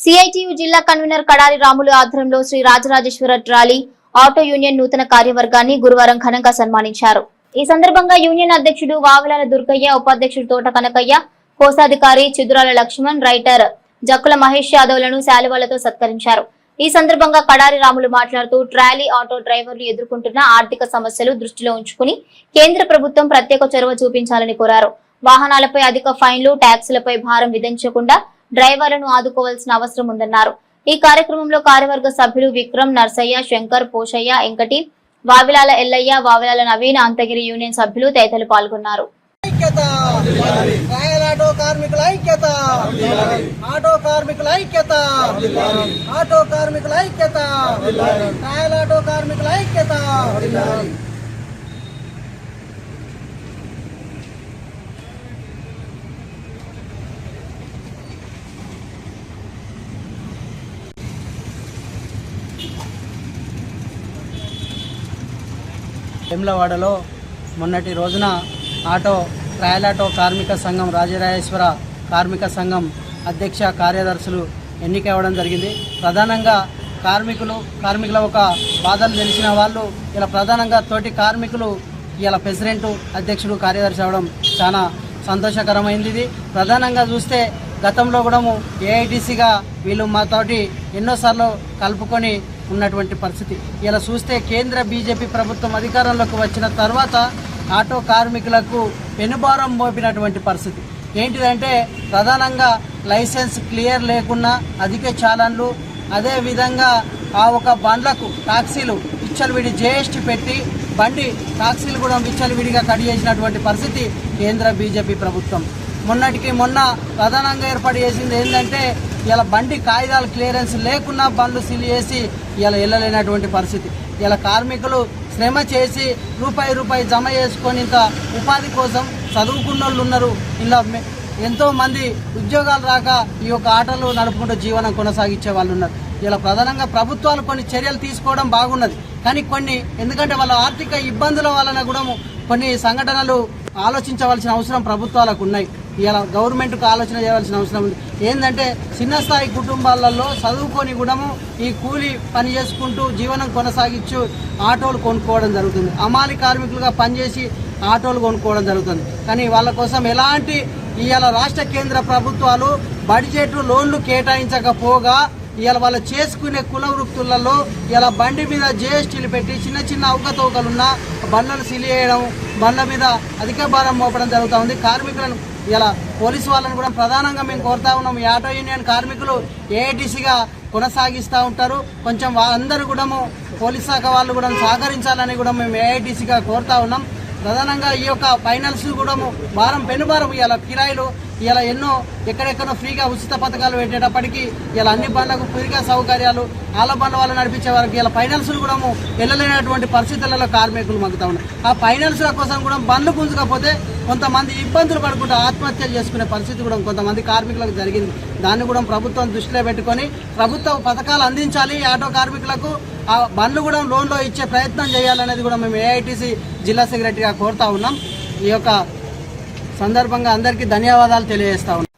CITU జిల్లా convener Kadari Ramulu ఆధ్వర్యంలో Shri Rajarajeshwara trolley auto union నూతన కార్యవర్గాన్ని గురువారం ఘనంగా సన్మానించారు. ఈ సందర్భంగా యూనియన్ అధ్యక్షుడు వావలాల దుర్గయ్య ఉపాధ్యక్షుడు తోట కనకయ్య కోశాధికారి చిదురాల లక్ష్మణ్ రైటర్ జక్కుల మహేష్ యాదవ్లను శాలువాలతో సత్కరించారు. ఈ సందర్భంగా కడారి రాములు మాట్లాడుతూ ట్రాలీ ఆటో డ్రైవర్లు ఎదుర్కొంటున్న ఆర్థిక సమస్యలు దృష్టిలో ఉంచుకుని కేంద్ర ప్రభుత్వం ప్రత్యేక చొరవ చూపించాలని కోరారు. వాహనాలపై అధిక ఫైన్లు ట్యాక్సులపై భారం విధించకుండా డ్రైవర్లను ఆదుకోవాల్సిన అవసరం ఉందన్నారు. ఈ కార్యక్రమంలో కార్యవర్గ సభ్యులు విక్రమ్ నర్సయ్య శంకర్ పోషయ్య ఎంకటి వావిలాల ఎల్లయ్య వావిలాల నవీన్ అంతగిరి యూనియన్ సభ్యులు తదితరులు పాల్గొన్నారు. ఆటో కార్మికుల ఐక్యత! ఆటో కార్మికుల ఐక్యత! ఆటో కార్మికుల ఐక్యత! ఆటో కార్మికుల ఐక్యత! వేములవాడలో మొన్నటి రోజున ఆటో ట్రయల్ ఆటో కార్మిక సంఘం రాజరాజేశ్వర కార్మిక సంఘం అధ్యక్ష కార్యదర్శులు ఎన్నిక అవ్వడం జరిగింది. ప్రధానంగా కార్మికులు కార్మికుల ఒక బాధలు తెలిసిన వాళ్ళు ఇలా ప్రధానంగా తోటి కార్మికులు ఇలా ప్రెసిడెంట్ అధ్యక్షుడు కార్యదర్శి అవ్వడం చాలా సంతోషకరమైంది ఇది. ప్రధానంగా చూస్తే గతంలో కూడా ఏఐటీసీగా వీళ్ళు మాతోటి ఎన్నోసార్లు కలుపుకొని ఉన్నటువంటి పరిస్థితి. ఇలా చూస్తే కేంద్ర బీజేపీ ప్రభుత్వం అధికారంలోకి వచ్చిన తర్వాత ఆటో కార్మికులకు పెనుభారం మోపినటువంటి పరిస్థితి. ఏంటిదంటే ప్రధానంగా లైసెన్స్ క్లియర్ లేకున్నా అధిక చాలన్లు అదేవిధంగా ఆ ఒక బండ్లకు టాక్సీలు విచ్చలవిడి జిఎస్టీ పెట్టి బండి టాక్సీలు కూడా విచ్చలవిడిగా కట్ చేసినటువంటి పరిస్థితి కేంద్ర బీజేపీ ప్రభుత్వం. మొన్నటికి మొన్న ప్రధానంగా ఏర్పాటు చేసింది ఏంటంటే ఇలా బండి కాగితాలు క్లియరెన్స్ లేకున్నా బండ్లు సీల్ చేసి ఇలా వెళ్ళలేనటువంటి పరిస్థితి. ఇలా కార్మికులు శ్రమ చేసి రూపాయి రూపాయి జమ చేసుకొని ఇంత ఉపాధి కోసం చదువుకున్న వాళ్ళు ఉన్నారు. ఇలా ఎంతోమంది ఎంతో మంది ఉద్యోగాలు రాక ఈ యొక్క ఆటలు నడుపుకుంటూ జీవనం కొనసాగించే వాళ్ళు ఉన్నారు. ఇలా ప్రధానంగా ప్రభుత్వాలు కొన్ని చర్యలు తీసుకోవడం బాగున్నది. కానీ కొన్ని ఎందుకంటే వాళ్ళ ఆర్థిక ఇబ్బందుల వలన కూడా కొన్ని సంఘటనలు ఆలోచించవలసిన అవసరం ప్రభుత్వాలకు ఉన్నాయి. ఇలా గవర్నమెంట్కు ఆలోచన చేయవలసిన అవసరం ఉంది. ఏంటంటే చిన్న స్థాయి కుటుంబాలలో చదువుకొని కూడాము ఈ కూలి పని చేసుకుంటూ జీవనం కొనసాగించు ఆటోలు కొనుక్కోవడం జరుగుతుంది. అమాలి కార్మికులుగా పనిచేసి ఆటోలు కొనుక్కోవడం జరుగుతుంది. కానీ వాళ్ళ కోసం ఎలాంటి ఇవాళ రాష్ట్ర కేంద్ర ప్రభుత్వాలు బడ్జెట్ లోన్లు కేటాయించకపోగా ఇవాళ వాళ్ళు చేసుకునే కుల వృత్తులలో ఇలా బండి మీద జిఎస్టీలు పెట్టి చిన్న చిన్న అవకతవకలున్న బండ్లను సీల్ బండ్ల మీద అధిక భారం మోపడం జరుగుతూ ఉంది. కార్మికులను ఇలా పోలీసు వాళ్ళని కూడా ప్రధానంగా మేము కోరుతా ఉన్నాం. ఈ ఆటో యూనియన్ కార్మికులు ఏఐటీసీగా కొనసాగిస్తూ ఉంటారు. కొంచెం అందరూ కూడా పోలీస్ శాఖ వాళ్ళు కూడా సహకరించాలని కూడా మేము ఏఐటీసీగా కోరుతా ఉన్నాం. ప్రధానంగా ఈ యొక్క ఫైనల్స్ కూడా భారం పెనుభారం ఇలా కిరాయిలు ఇలా ఎన్నో ఎక్కడెక్కడో ఫ్రీగా ఉచిత పథకాలు పెట్టేటప్పటికి ఇలా అన్ని బండ్లకు ఫ్రీగా సౌకర్యాలు ఆల బండ్ల వాళ్ళు నడిపించే వారికి ఇలా ఫైనాన్స్ కూడా వెళ్ళలేనటువంటి పరిస్థితులలో కార్మికులు మగ్గుతా ఉన్నారు. ఆ ఫైనల్స్ల కోసం కూడా బండ్లు పుంజుకపోతే కొంతమంది ఇబ్బందులు పడుకుంటూ ఆత్మహత్యలు చేసుకునే పరిస్థితి కూడా కొంతమంది కార్మికులకు జరిగింది. దాన్ని కూడా ప్రభుత్వం దృష్టిలో పెట్టుకొని ప్రభుత్వ పథకాలు అందించాలి ఈ ఆటో కార్మికులకు ఆ బండ్లు కూడా లోన్లో ఇచ్చే ప్రయత్నం చేయాలనేది కూడా మేము ఏఐటీసీ జిల్లా సెక్రటరీగా కోరుతా ఉన్నాం. ఈ యొక్క సందర్భంగా అందరికీ ధన్యవాదాలు తెలియజేస్తా ఉన్నాం.